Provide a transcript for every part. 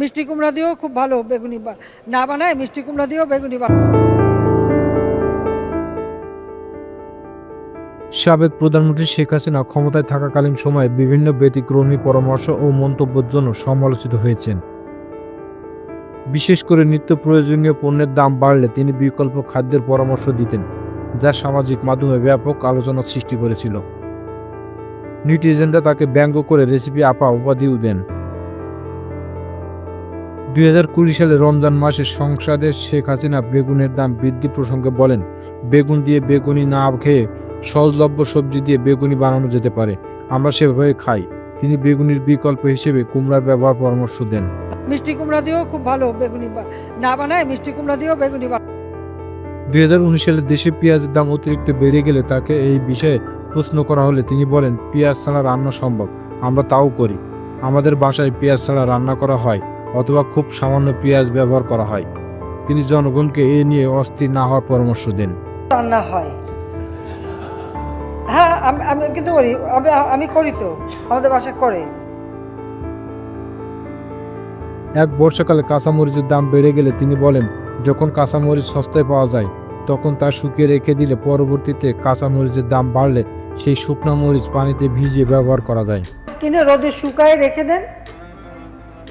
মিষ্টি কুমড়া দিয়েও খুব ভালো বেগুনি না বানায় মিষ্টি কুমড়া দিয়েও বেগুনি সাবেক প্রধানমন্ত্রী শেখ হাসিনা ক্ষমতায় থাকাকালীন সময়ে বিভিন্ন ব্যতিক্রমী পরামর্শ ও মন্তব্যের জন্য সমালোচিত হয়েছেন। বিশেষ করে নিত্য প্রয়োজনীয় পণ্যের দাম বাড়লে তিনি বিকল্প খাদ্যের পরামর্শ দিতেন, যা সামাজিক মাধ্যমে ব্যাপক আলোচনা সৃষ্টি করেছিল। নিউট্রিজেনরা তাকে ব্যঙ্গ করে রেসিপি আপা উপাধিও দেন। দুই হাজার কুড়ি সালে রমজান মাসে সংসদে শেখ হাসিনা বেগুনের দাম বৃদ্ধি প্রসঙ্গে বলেন বেগুন দিয়ে বেগুনি না খেয়ে সহজলভ্য সবজি দিয়ে বেগুনি বানানো যেতে পারে। আমরা সেভাবে খাই। তিনি বেগুনির বিকল্প হিসেবে কুমড়ার ব্যবহার পরামর্শ দেন। মিষ্টি কুমড়া দিয়েও খুব ভালো বেগুনি না বানায় মিষ্টি কুমড়া দিয়েও বেগুনি দুই হাজার উনিশ সালে দেশে পেঁয়াজের দাম অতিরিক্ত বেড়ে গেলে তাকে এই বিষয়ে প্রশ্ন করা হলে তিনি বলেন পেঁয়াজ ছাড়া রান্না সম্ভব আমরা তাও করি। আমাদের বাসায় পেঁয়াজ ছাড়া রান্না করা হয়। অথবা খুব সামান্য পেঁয়াজ ব্যবহার করা হয়। তিনি জনগণকে এ নিয়ে অস্থির না হওয়ার পরামর্শ দেন। রান্না হয়। হ্যাঁ আমি আমি কিন্তু করি। আমি আমি করি তো। আমাদের বাসা করে। এক বর্ষাকালে কাঁচামরিচের দাম বেড়ে গেলে তিনি বলেন যখন কাঁচামরিচ সস্তায় পাওয়া যায় তখন তা শুকিয়ে রেখে দিলে পরবর্তীতে কাঁচামরিচের দাম বাড়লে সেই শুকনা মরিচ পানিতে ভিজিয়ে ব্যবহার করা যায়। কিনে রোদে শুকায় রেখে দেন।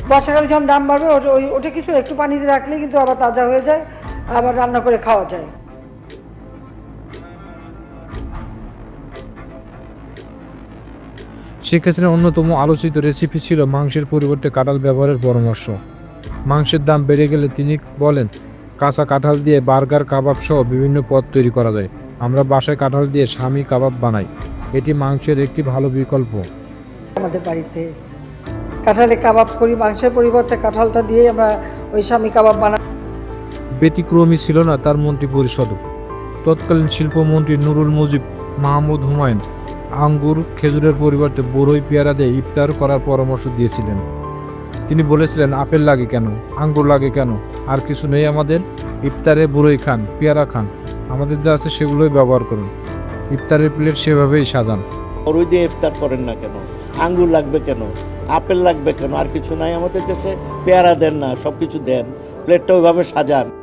বর্ষাকালে যখন দাম বাড়বে ওই- ওটা কিছু একটু পানিতে রাখলে কিন্তু আবার তাজা হয়ে যায় আবার রান্না করে খাওয়া যায়। শেখ হাসিনার অন্যতম আলোচিত রেসিপি ছিল মাংসের পরিবর্তে কাঁঠাল ব্যবহারের পরামর্শ। মাংসের দাম বেড়ে গেলে তিনি বলেন কাঁচা কাঁঠাল দিয়ে বার্গার কাবাব সহ বিভিন্ন পদ তৈরি করা যায়। আমরা বাসায় কাঁঠাল দিয়ে স্বামী কাবাব বানাই। এটি মাংসের একটি ভালো বিকল্প। আমাদের বাড়িতে কাঁঠালে কাবাব করি মাংসের পরিবর্তে কাঁঠালটা দিয়ে আমরা ওই স্বামী কাবাব বানাই ব্যতিক্রমী ছিল না তার মন্ত্রী পরিষদও। তৎকালীন শিল্পমন্ত্রী নুরুল মুজিব মাহমুদ হুমায়ুন আঙ্গুর খেজুরের পরিবর্তে বড়ই পেয়ারা দিয়ে ইফতার করার পরামর্শ দিয়েছিলেন। তিনি বলেছিলেন আপেল লাগে কেন? আঙ্গুর লাগে কেন? আর কিছু নেই আমাদের? ইফতারে বড়ই খান পেয়ারা খান। আমাদের যা আছে সেগুলোই ব্যবহার করুন। ইফতারের প্লেট সেভাবেই সাজান। বড়ই দিয়ে ইফতার করেন না কেন? আঙ্গুর লাগবে কেন? আপেল লাগবে কেন? আর কিছু নাই আমাদের দেশে। পেয়ারা দেন না সব কিছু দেন। প্লেটটা ওইভাবে সাজান।